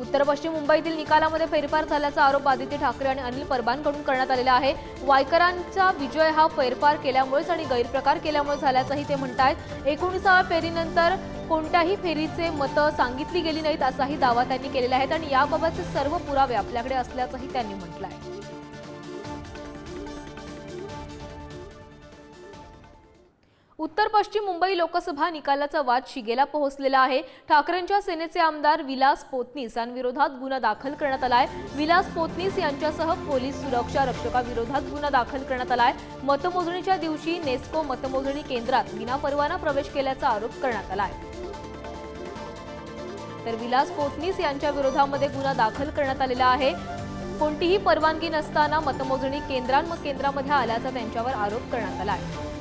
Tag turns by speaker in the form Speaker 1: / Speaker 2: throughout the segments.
Speaker 1: उत्तर पश्चिम मुंबईतील निकालामध्ये फेरफार झाल्याचा आरोप आदित्य ठाकरे आणि अनिल परबांकडून करण्यात आलेला आहे. वायकरांचा विजय हा फेरफार केल्यामुळेच आणि गैरप्रकार केल्यामुळे झाल्याचंही ते म्हणतायत. एकोणीसाव्या फेरीनंतर कोणत्याही फेरीचे मतं सांगितली गेली नाहीत असाही दावा त्यांनी केलेला आहे आणि याबाबतचे सर्व पुरावे आपल्याकडे असल्याचंही त्यांनी म्हटलं आहे उत्तर पश्चिम मुंबई लोकसभा निकालाचा वाद शिगेला पोहोचलेला आहे. ठाकरेंच्या सेनेचे आमदार विलास पोतनीस यांविरोधात गुन्हा दाखल करण्यात आलाय विलास पोतनीस यांच्यासह पोलीस सुरक्षा रक्षकाविरोधात गुन्हा दाखल करण्यात आलाय मतमोजणीच्या दिवशी नेस्को मतमोजणी केंद्रात विनापरवाना प्रवेश केल्याचा आरोप करण्यात आलाय तर विलास पोतनीस यांच्या विरोधामध्ये गुन्हा दाखल करण्यात आलेला आहे. कोणतीही परवानगी नसताना मतमोजणी केंद्रांमध्ये केंद्रामध्ये आल्याचा त्यांच्यावर आरोप करण्यात आला आहे.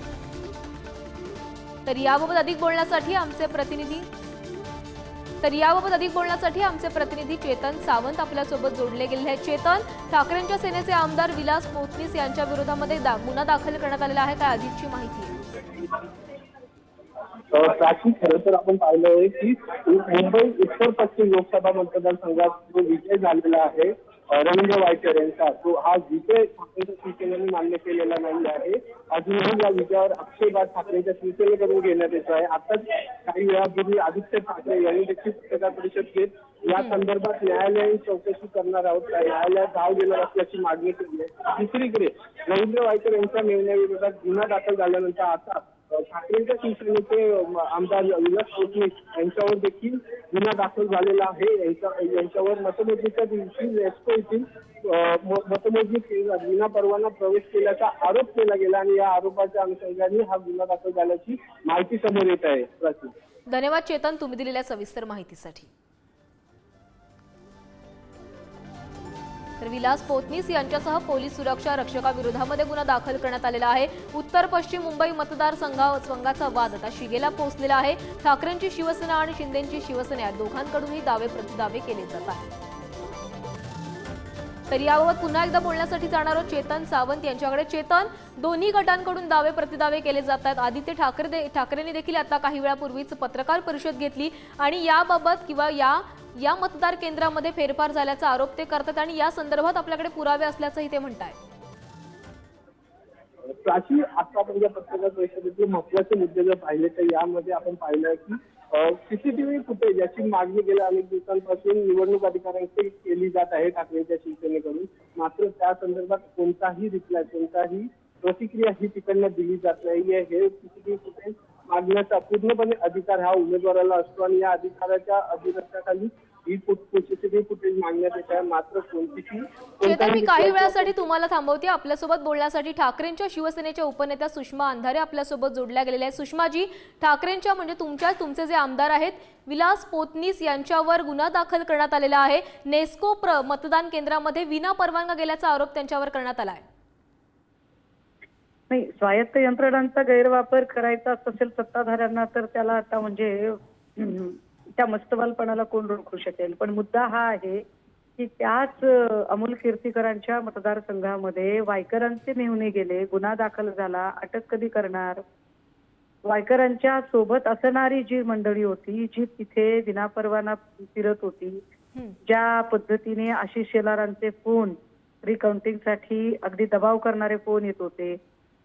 Speaker 1: तर याबाबत अधिक बोलण्यासाठी आमचे प्रतिनिधी तर याबाबत अधिक बोलण्यासाठी आमचे प्रतिनिधी चेतन सावंत आपल्यासोबत जोडले गेले आहेत. चेतन ठाकरेंच्या सेनेचे आमदार विलास पोतनीस यांच्या विरोधामध्ये दा- गुन्हा दाखल करण्यात आलेला आहे. काय अधिकची माहिती आहे?
Speaker 2: प्राची खरं तर आपण पाहिलं आहे की मुंबई उत्तर पश्चिम लोकसभा मतदारसंघात जो विजय झालेला आहे रवींद्र वायकर यांचा तो हा विजय ठाकरेच्या शिवसेनेने मान्य केलेला नाही आहे अजूनही या विजयावर आक्षेपात ठाकरेच्या शिवसेनेकडून घेण्यात येतो आहे. आताच काही वेळापूर्वी आदित्य ठाकरे यांनी देखील पत्रकार परिषद घेत या संदर्भात न्यायालयीन चौकशी करणार आहोत. न्यायालयात धाव देणार असल्याची मागणी केली आहे. दुसरीकडे रवींद्र वायकर यांच्या निर्णयाविरोधात गुन्हा दाखल झाल्यानंतर आता ठाकरेंच्या शिवसेनेचे आमदार विलास पोटणीस यांच्यावर देखील गुन्हा दाखल झालेला आहे. यांच्यावर मतमोजणीच्या दिवशी नेस्को येथील मतमोजणी विना परवाना प्रवेश केल्याचा आरोप केला गेला आणि या आरोपाच्या अनुषंगाने हा गुन्हा दाखल झाल्याची माहिती समोर येत आहे.
Speaker 1: धन्यवाद चेतन तुम्ही दिलेल्या सविस्तर माहितीसाठी. तर विलास पोतनीस यांच्यासह पोलीस सुरक्षा रक्षकाविरोधामध्ये गुन्हा दाखल करण्यात आलेला आहे. उत्तर पश्चिम मुंबई मतदारसंघा संघाचा वाद आता शिगेला पोहोचलेला आहे. ठाकरेंची शिवसेना आणि शिंदेची शिवसेना या दोघांकडूनही दावे प्रतिदावे केले जात आहेत. तर याबाबत पुन्हा एकदा बोलण्यासाठी जाणार आहोत चेतन सावंत यांच्याकडे. चेतन दोन्ही गटांकडून दावे प्रतिदावे केले जात आहेत आदित्य ठाकरे दे- ठाकरेंनी देखील आता काही वेळापूर्वीच पत्रकार परिषद घेतली आणि याबाबत किंवा या या मतदार केंद्रामध्ये फेरफार झाल्याचा आरोप ते करतात आणि या संदर्भात आपल्याकडे पुरावे असल्याचंही ते म्हणतायत.
Speaker 2: प्राची आता आपण ज्या पत्रकार परिषदेतले महत्त्वाचे मुद्दे जर पाहिले तर यामध्ये आपण पाहिलं की सीसीटीव्ही फुटेज याची मागणी गेल्या अनेक दिवसांपासून निवडणूक अधिकाऱ्यांकडे केली जात आहे ठाकरेंच्या शिवसेनेकडून. मात्र त्या संदर्भात कोणताही रिप्लाय कोणताही प्रतिक्रिया ही तिकडनं दिली जात नाहीये. हे सीसीटीव्ही फुटेज मागण्याचा पूर्णपणे अधिकार हा उमेदवाराला असतो आणि या अधिकाराच्या अधिरक्षाखाली ही सीसीटीव्ही फुटेज मागण्यात येत आहे मात्र कोणतीही
Speaker 1: चेतन मी काही वेळासाठी तुम्हाला थांबवते. आपल्यासोबत बोलण्यासाठी ठाकरेंच्या शिवसेनेच्या उपनेत्या सुषमा अंधारे आपल्यासोबत जोडल्या गेलेल्या आहेत. सुषमाजी ठाकरेंच्या म्हणजे तुमच्या तुमचे जे आमदार आहेत विलास पोतनीस यांच्यावर गुन्हा दाखल करण्यात आलेला आहे. नेस्को प्र मतदान केंद्रामध्ये विना परवानगा गेल्याचा आरोप त्यांच्यावर करण्यात आला आहे
Speaker 3: नाही स्वायत्त यंत्रणांचा गैरवापर करायचा असेल सत्ताधाऱ्यांना तर त्याला आता म्हणजे त्या मस्तवालपणाला कोण रोखू शकेल पण मुद्दा हा आहे की त्याच अमोल कीर्तीकरांच्या मतदारसंघामध्ये वायकरांचे मेहुणे गेले गुन्हा दाखल झाला अटक कधी करणार वायकरांच्या सोबत असणारी जी मंडळी होती जी तिथे विनापरवाना फिरत होती. ज्या पद्धतीने आशिष शेलारांचे फोन रिकाउंटिंगसाठी अगदी दबाव करणारे फोन येत होते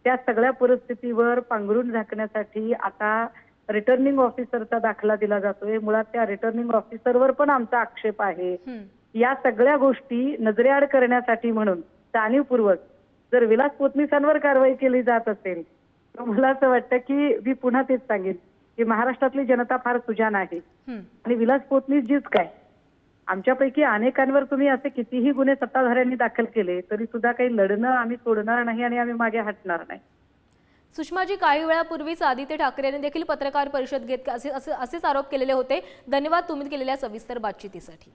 Speaker 3: त्या सगळ्या परिस्थितीवर पांघरून झाकण्यासाठी आता रिटर्निंग ऑफिसरचा दाखला दिला जातोय. मुळात त्या रिटर्निंग ऑफिसरवर पण आमचा आक्षेप आहे.
Speaker 1: हं.
Speaker 3: या सगळ्या गोष्टी नजरेआड करण्यासाठी म्हणून जाणीवपूर्वक जर विलास पोतनीसांवर कारवाई केली जात असेल तर मला असं वाटतं की मी पुन्हा तेच सांगेन की महाराष्ट्रातली जनता फार सुजान आहे.
Speaker 1: हं.
Speaker 3: आणि विलास पोतनीस जीच काय? आमच्यापैकी अनेकांवर तुम्ही असे कितीही गुन्हे सत्ताधाऱ्यांनी दाखल केले तरी सुद्धा काही लढणं आम्ही सोडणार नाही आणि आम्ही मागे हटणार नाही.
Speaker 1: सुषमाजी काही वेळापूर्वीच आदित्य ठाकरे यांनी देखील पत्रकार परिषद घेत असे असे- असेच आरोप केलेले होते. धन्यवाद तुम्ही केलेल्या सविस्तर बातचीतीसाठी.